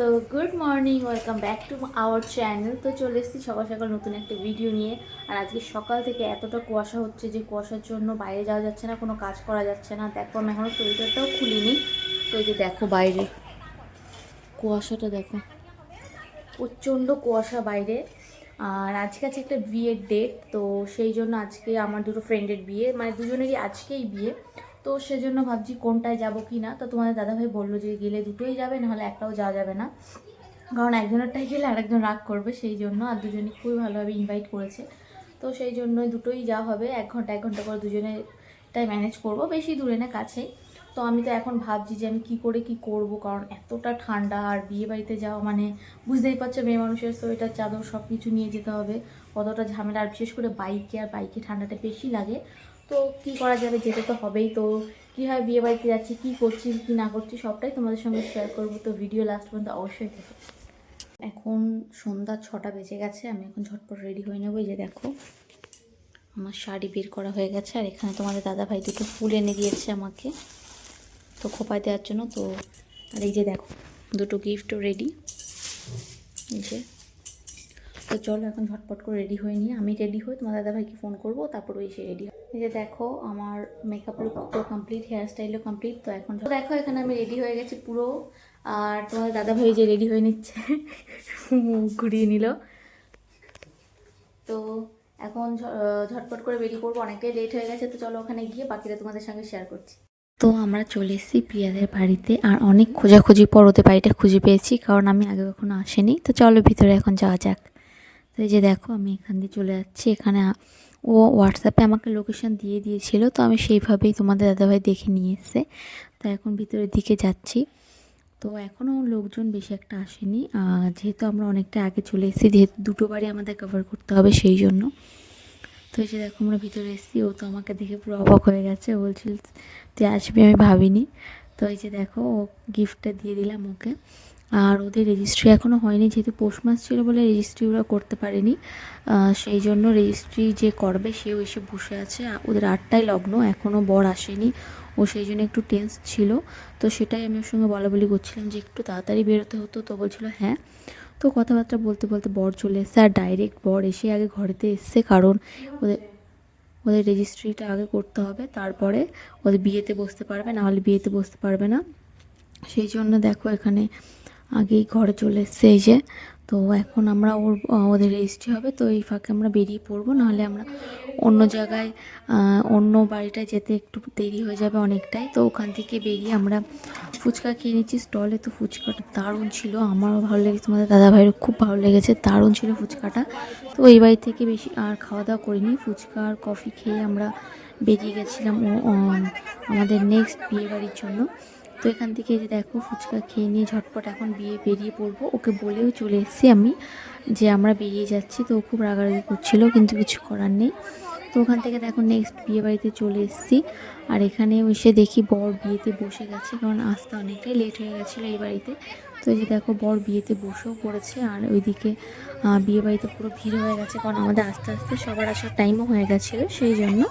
তো good morning welcome back to our channel তো চলে এসেছি সকাল সকাল নতুন একটা ভিডিও নিয়ে। আর আজকে সকাল থেকে এতটা কুয়াশা হচ্ছে যে কুয়াশার জন্য বাইরে যাওয়া যাচ্ছে না, কোনো কাজ করা যাচ্ছে না। দেখো, আমি এখনও সোয়েটারটাও খুলিনি। তো এই যে দেখো বাইরে, কুয়াশাটা দেখো। প্রচণ্ড কুয়াশা বাইরে। আর আজকে আছে একটা বিয়ের ডেট তো সেই জন্য আজকে আমার দুটো ফ্রেন্ডের বিয়ে মানে দুজনেরই আজকেই বিয়ে। তো সেজন্য ভাবছি কোনটায় যাব কি না তো তোমাদের দাদাভাই বলল যে গেলে দুটোই যাবে, নাহলে একটাও যাওয়া যাবে না। কারণ একজনেরটাই গেলে আরেকজন রাগ করবে, সেই জন্য আর দুজনই খুবই ভালোভাবে ইনভাইট করেছে। তো সেই জন্যই দুটোই যাওয়া হবে, এক ঘণ্টা এক ঘণ্টা করে দুজনেরটাই ম্যানেজ করব, বেশি দূরে না, কাছেই। তো আমি তো এখন ভাবছি যে আমি কি করে কি করব, কারণ এতটা ঠান্ডা, আর বিয়ে বাড়িতে যাওয়া মানে বুঝতেই পারছ মেয়ে মানুষের সোয়েটার চাদর সব কিছু নিয়ে যেতে হবে। কতটা ঝামেলা, আর বিশেষ করে বাইকে, আর বাইকে ঠান্ডাটা বেশি লাগে। তো কি করা যাবে? যেতে তো হবেই তো। কী হয়, বিয়ে বাড়িতে যাচ্ছি, কী করছি, কী না করছি, সবটাই তোমাদের সঙ্গে শেয়ার করব। তো ভিডিও লাস্ট পর্যন্ত অবশ্যই দেখো। এখন সন্ধ্যা ছটা বেজে গেছে, আমি এখন ঝটপট রেডি হয়ে নেব। যে দেখো, আমার শাড়ি বের করা হয়ে গেছে। আর এখানে তোমাদের দাদা ভাই দুটো ফুল এনে দিয়েছে আমাকে, তো খোপায় দেওয়ার জন্য। তো আর এই যে দেখো, দুটো গিফটও রেডি এই যে, তো চলো এখন ঝটপট করে রেডি হয়ে নিয়ে আমি রেডি হই তোমার দাদাভাইকে ফোন করব, তারপর ওই সে রেডি এই যে দেখো, আমার মেকআপ লুক তো কমপ্লিট হেয়ার স্টাইলও কমপ্লিট তো এখন দেখো, এখানে আমি রেডি হয়ে গেছি পুরো। আর তোমার দাদাভাই যে রেডি হয়ে নিচ্ছে ঘুরিয়ে নিল। তো এখন ঝটপট করে বেরিয়ে পড়ব, অনেকটাই লেট হয়ে গেছে, তো চলো ওখানে গিয়ে বাকিটা তোমাদের সঙ্গে শেয়ার করছি। তো আমরা চলে এসেছি প্রিয়াদের বাড়িতে, আর অনেক খোঁজাখুঁজি পর ওদের বাড়িটা খুঁজে পেয়েছি, কারণ আমি আগে কখনো আসিনি। তো চলো ভিতরে এখন যাওয়া যাক। তো এই যে দেখো, আমি এখান দিয়ে চলে যাচ্ছি, এখানে ও হোয়াটসঅ্যাপে আমাকে লোকেশন দিয়ে দিয়েছিল, তো আমি সেইভাবেই তোমাদের দাদাভাই দেখে নিয়ে এসছে তো এখন ভিতরের দিকে যাচ্ছি। তো এখনও লোকজন বেশি একটা আসেনি। যেহেতু আমরা অনেকটা আগে চলে এসেছি, যেহেতু দুটো বাড়ি আমাদের কভার করতে হবে সেই জন্য। তো যে দেখো, আমরা ভিতরে এসেছি। ও তো আমাকে দেখে পুরো অবাক হয়ে গেছে। বলছিল তুই আসবি? আমি ভাবিনি। তো এই যে দেখো, ও গিফটটা দিয়ে দিলাম ওকে। আর ওদের রেজিস্ট্রি এখনও হয়নি, যেহেতু পৌষ মাস ছিল বলে রেজিস্ট্রি ওরা করতে পারেনি। সেই জন্য রেজিস্ট্রি যে করবে সেও এসে বসে আছে। ওদের আটটায় লগ্ন এখনও বর আসেনি। ও সেই জন্য একটু টেন্স ছিল। তো সেটাই আমি ওর সঙ্গে বলা বলি করছিলাম যে একটু তাড়াতাড়ি বেরোতে হতো। তো বলছিল হ্যাঁ। তো কথাবার্তা বলতে বলতে বর চলে এসছে। আর ডাইরেক্ট বর এসে আগে ঘরেতে এসছে, কারণ ওদের ওদের রেজিস্ট্রিটা আগে করতে হবে। তারপরে ওদের বিয়েতে বসতে পারবে, না হলে বিয়েতে বসতে পারবে না। সেই জন্য দেখো এখানে আগেই ঘরে চলে এসছে এই যে। তো এখন আমরা ওর, ওদের রেজিস্ট্রি হবে, তো এই ফাঁকে আমরা বেরিয়ে পড়ব, নাহলে আমরা অন্য জায়গায় অন্য বাড়িটায় যেতে একটু দেরি হয়ে যাবে অনেকটাই। তো ওখান থেকে বেরিয়ে আমরা ফুচকা খেয়ে নিচ্ছি। স্টলে তো ফুচকাটা দারুণ ছিল, আমারও ভালো লেগেছে, তোমাদের দাদা ভাইয়েরও খুব ভালো লেগেছে, দারুণ ছিল ফুচকাটা। তো এই বাড়ি থেকে বেশি আর খাওয়া দাওয়া করিনি, ফুচকা আর কফি খেয়ে আমরা বেরিয়ে গেছিলাম আমাদের নেক্সট বিয়ে বাড়ির জন্য। তো এখান থেকে যে দেখো ফুচকা খেয়ে নিয়ে ঝটপট এখন বিয়ে বেরিয়ে পড়ব। ওকে বলেও চলে এসেছি আমি যে আমরা বেরিয়ে যাচ্ছি, তো খুব রাগারাগি করছিল, কিন্তু কিছু করার নেই। তো ওখান থেকে দেখো নেক্সট বিয়ে বাড়িতে চলে এসেছি। আর এখানে এসে দেখি বর বিয়েতে বসে গেছে, কারণ আসতে অনেকটাই লেট হয়ে গেছিল এই বাড়িতে। তো এই যে দেখো বর বিয়েতে বসেও পড়েছে, আর ওইদিকে বিয়ে বাড়িতে পুরো ভিড় হয়ে গেছে, কারণ আমাদের আস্তে আস্তে সবার আসার টাইমও হয়ে গেছিল সেই জন্য।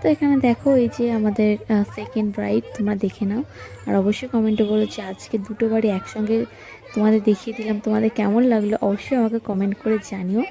তো এখানে দেখো এই যে আমাদের সেকেন্ড ব্রাইড তোমরা দেখে নাও। আর অবশ্যই কমেন্টে বলো যে আজকে দুটো বাড়ি একসঙ্গে তোমাদের দেখিয়ে দিলাম, তোমাদের কেমন লাগল? অবশ্যই আমাকে কমেন্ট করে জানিও।